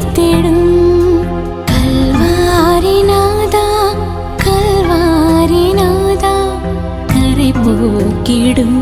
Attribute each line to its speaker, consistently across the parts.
Speaker 1: உயிர்த்தெடும் கல்வாரிநாதா கல்வாரிநாதா கரை போக்கிடும்.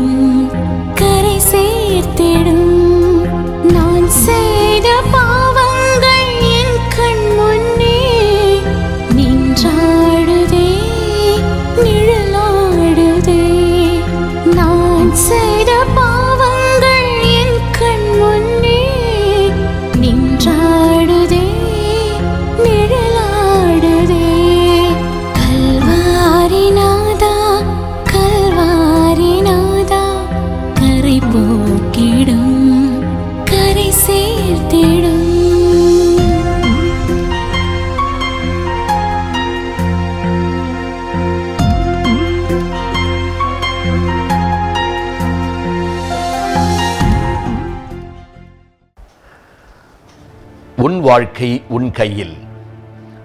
Speaker 2: உன் வாழ்க்கை உன் கையில்.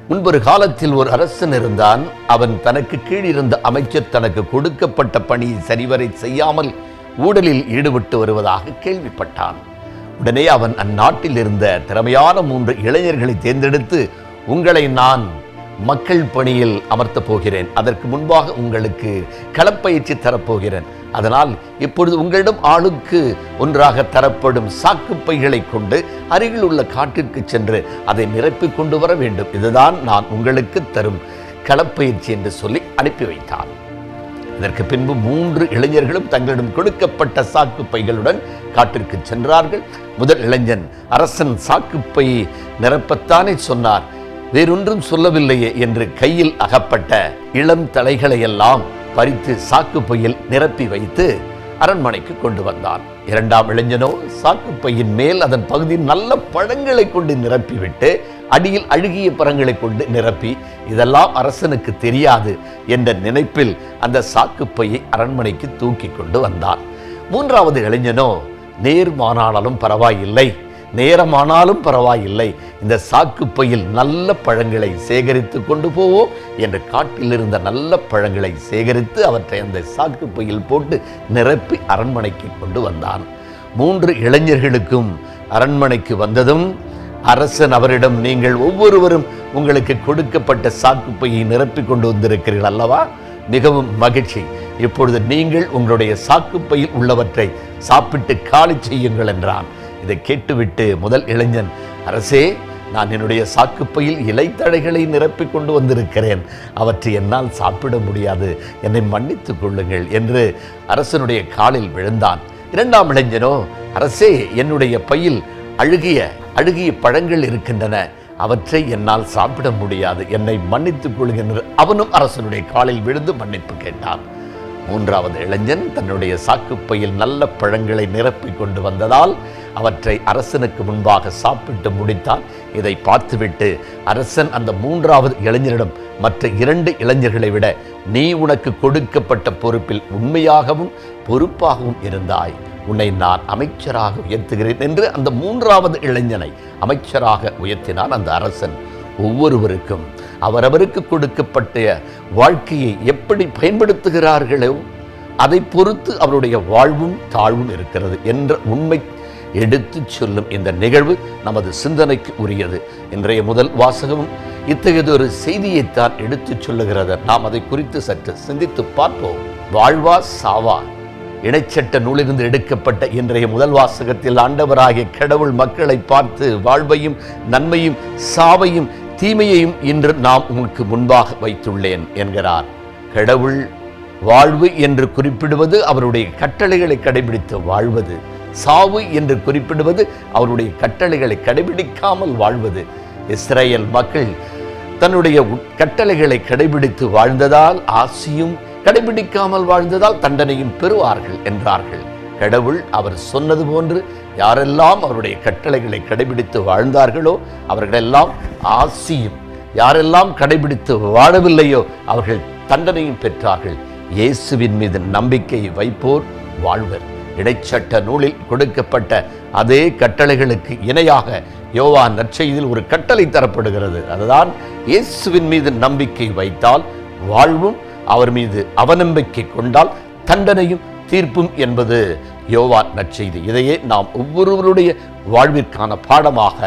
Speaker 2: முன்பொரு காலத்தில் ஒரு அரசன் இருந்தான். அவன் தனக்கு கீழிருந்த அமைச்சர் தனக்கு கொடுக்கப்பட்ட பணியை சரிவரை செய்யாமல் ஊழலில் ஈடுபட்டு வருவதாக கேள்விப்பட்டான். உடனே அவன் அந்நாட்டில் இருந்த திறமையான மூன்று இளைஞர்களை தேர்ந்தெடுத்து உங்களை நான் மக்கள் பணியில் அமர்த்தப் போகிறேன். அதற்கு முன்பாக உங்களுக்கு களப்பயிற்சி தரப்போகிறேன். அதனால் இப்பொழுது உங்களிடம் ஆளுக்கு ஒன்றாக தரப்படும் சாக்குப்பைகளை கொண்டு அருகில் உள்ள காட்டிற்கு சென்று அதை நிரப்பிக் கொண்டு வர வேண்டும். இதுதான் நான் உங்களுக்கு தரும் களப்பயிற்சி என்று சொல்லி அனுப்பி வைத்தான் இதற்கு பின்பு மூன்று இளைஞர்களும் தங்களிடம் கொடுக்கப்பட்ட சாக்கு பைகளுடன் காட்டிற்கு சென்றார்கள். முதல் இளைஞன் அரசன் சாக்குப்பை நிரப்பத்தானே சொன்னார். வேறொன்றும் சொல்லவில்லையே என்று கையில் அகப்பட்ட இளம் தலைகளை எல்லாம் பறித்து சாக்குப்பையில் நிரப்பி வைத்து அரண்மனைக்கு கொண்டு வந்தான். இரண்டாம் இளைஞனோ சாக்குப்பையின் மேல் அதன் பகுதியில் நல்ல பழங்களை கொண்டு நிரப்பிவிட்டு அடியில் அழுகிய பழங்களை கொண்டு நிரப்பி இதெல்லாம் அரசனுக்கு தெரியாது என்ற நினைப்பில் அந்த சாக்குப்பையை அரண்மனைக்கு தூக்கி கொண்டு வந்தான். மூன்றாவது இளைஞனோ நேர்மானாலும் பரவாயில்லை. நேரமானாலும் பரவாயில்லை. இந்த சாக்குப்பையில் நல்ல பழங்களை சேகரித்து கொண்டு போவோம் என்று காட்டில் இருந்த நல்ல பழங்களை சேகரித்து அவற்றை அந்த சாக்குப்பையில் போட்டு நிரப்பி அரண்மனைக்கு கொண்டு வந்தான். மூன்று இளைஞர்களுக்கும் அரண்மனைக்கு வந்ததும் அரசன் அவரிடம் நீங்கள் ஒவ்வொருவரும் உங்களுக்கு கொடுக்கப்பட்ட சாக்குப்பையை நிரப்பி கொண்டு வந்திருக்கிறீர்கள் அல்லவா? மிகவும் மகிழ்ச்சி. இப்பொழுது நீங்கள் உங்களுடைய சாக்குப்பையில் உள்ளவற்றை சாப்பிட்டு காலி செய்யுங்கள் என்றான். இதை கேட்டுவிட்டு முதல் இளைஞன் அரசே நான் என்னுடைய சாக்குப்பையில் இலைத்தழைகளை நிரப்பிக் கொண்டு வந்திருக்கிறேன். அவற்றை என்னால் சாப்பிட முடியாது. என்னை மன்னித்துக் கொள்ளுங்கள் என்று அரசனுடைய காலில் விழுந்தான். இரண்டாம் இளைஞனோ அரசே என்னுடைய பையில் அழுகிய அழுகிய பழங்கள் இருக்கின்றன. அவற்றை என்னால் சாப்பிட முடியாது. என்னை மன்னித்துக் கொள்கின்ற அவனும் அரசனுடைய காலில் விழுந்து மன்னிப்பு கேட்டான். மூன்றாவது இளைஞன் தன்னுடைய சாக்குப்பையில் நல்ல பழங்களை நிரப்பிக் கொண்டு வந்ததால் அவற்றை அரசனுக்கு முன்பாக சாப்பிட்டு முடித்தான். இதை பார்த்துவிட்டு அரசன் அந்த மூன்றாவது இளைஞரிடம் மற்ற இரண்டு இளைஞர்களை விட நீ உனக்கு கொடுக்கப்பட்ட பொறுப்பில் உண்மையாகவும் பொறுப்பாகவும் இருந்தாய். உன்னை நான் அமைச்சராக உயர்த்துகிறேன் என்று அந்த மூன்றாவது இளைஞனை அமைச்சராக உயர்த்தினான் அந்த அரசன். ஒவ்வொருவருக்கும் அவரவருக்கு கொடுக்கப்பட்ட வாழ்க்கையை எப்படி பயன்படுத்துகிறார்களோ அதை பொறுத்து அவருடைய வாழ்வும் தாழ்வும் இருக்கிறது என்ற உண்மை எடுத்து சொல்லும் இந்த நிகழ்வு நமது சிந்தனைக்கு உரியது. இன்றைய முதல் வாசகமும் இத்தகையதொரு செய்தியைத்தான் எடுத்துச் சொல்லுகிறது. நாம் அதை குறித்து சற்று சிந்தித்து பார்ப்போம். வாழ்வா சாவா? இணைச்சட்ட நூலிலிருந்து எடுக்கப்பட்ட இன்றைய முதல் வாசகத்தில் ஆண்டவராகிய கடவுள் மக்களை பார்த்து வாழ்வையும் நன்மையும் சாவையும் தீமையையும் இன்று நாம் உனக்கு முன்பாக வைத்துள்ளேன் என்கிறார். கடவுள் வாழ்வு என்று குறிப்பிடுவது அவருடைய கட்டளைகளை கடைபிடித்து வாழ்வது. சாவு என்று குறிப்பிடுவது அவருடைய கட்டளைகளை கடைபிடிக்காமல் வாழ்வது. இஸ்ரேல் மக்கள் தன்னுடைய கட்டளைகளை கடைபிடித்து வாழ்ந்ததால் ஆசியும் கடைபிடிக்காமல் வாழ்ந்ததால் தண்டனையும் பெறுவார்கள் என்றார்கள். கடவுள் அவர் சொன்னது போன்று யாரெல்லாம் அவருடைய கட்டளைகளை கடைபிடித்து வாழ்ந்தார்களோ அவர்களெல்லாம் ஆசியும். யாரெல்லாம் கடைபிடித்து வாழவில்லையோ அவர்கள் தண்டனையும் பெற்றார்கள். இயேசுவின் மீது நம்பிக்கை வைப்போர் வாழ்வர். இடைச்சட்ட நூலில் கொடுக்கப்பட்ட அதே கட்டளைகளுக்கு இணையாக யோவா நற்செய்தியில் ஒரு கட்டளை தரப்படுகிறது. அதுதான் இயேசுவின் மீது நம்பிக்கை வைத்தால் வாழ்வும் அவர் மீது அவநம்பிக்கை கொண்டால் தண்டனையும் தீர்ப்பும் என்பது யோவான் நற்செய்தி. இதையே நாம் ஒவ்வொருவருடைய வாழ்விற்கான பாடமாக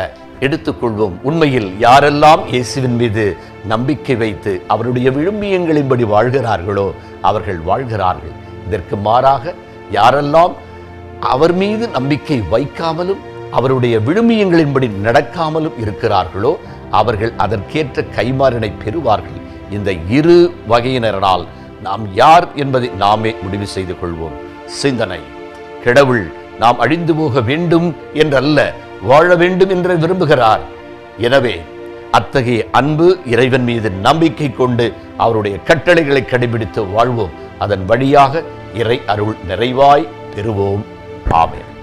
Speaker 2: எடுத்துக்கொள்வோம். உண்மையில் யாரெல்லாம் இயேசுவின் மீது நம்பிக்கை வைத்து அவருடைய விழுமியங்களின்படி வாழ்கிறார்களோ அவர்கள் வாழ்கிறார்கள். இதற்கு மாறாக யாரெல்லாம் அவர் மீது நம்பிக்கை வைக்காமலும் அவருடைய விழுமியங்களின்படி நடக்காமலும் இருக்கிறார்களோ அவர்கள் அதற்கேற்ற கைமாறினை பெறுவார்கள். இந்த இரு வகையினரால் நாம் யார் என்பதை நாமே முடிவு செய்து கொள்வோம். சிந்தனை. கடவுள் நாம் அழிந்து போக வேண்டும் என்றல்ல வாழ வேண்டும் என்று விரும்புகிறார். எனவே அத்தகைய அன்பு இறைவன் மீது நம்பிக்கை கொண்டு அவருடைய கட்டளைகளை கடைபிடித்து வாழ்வோம். அதன் வழியாக இறை அருள் நிறைவாய் பெறுவோம். ஆமேன்.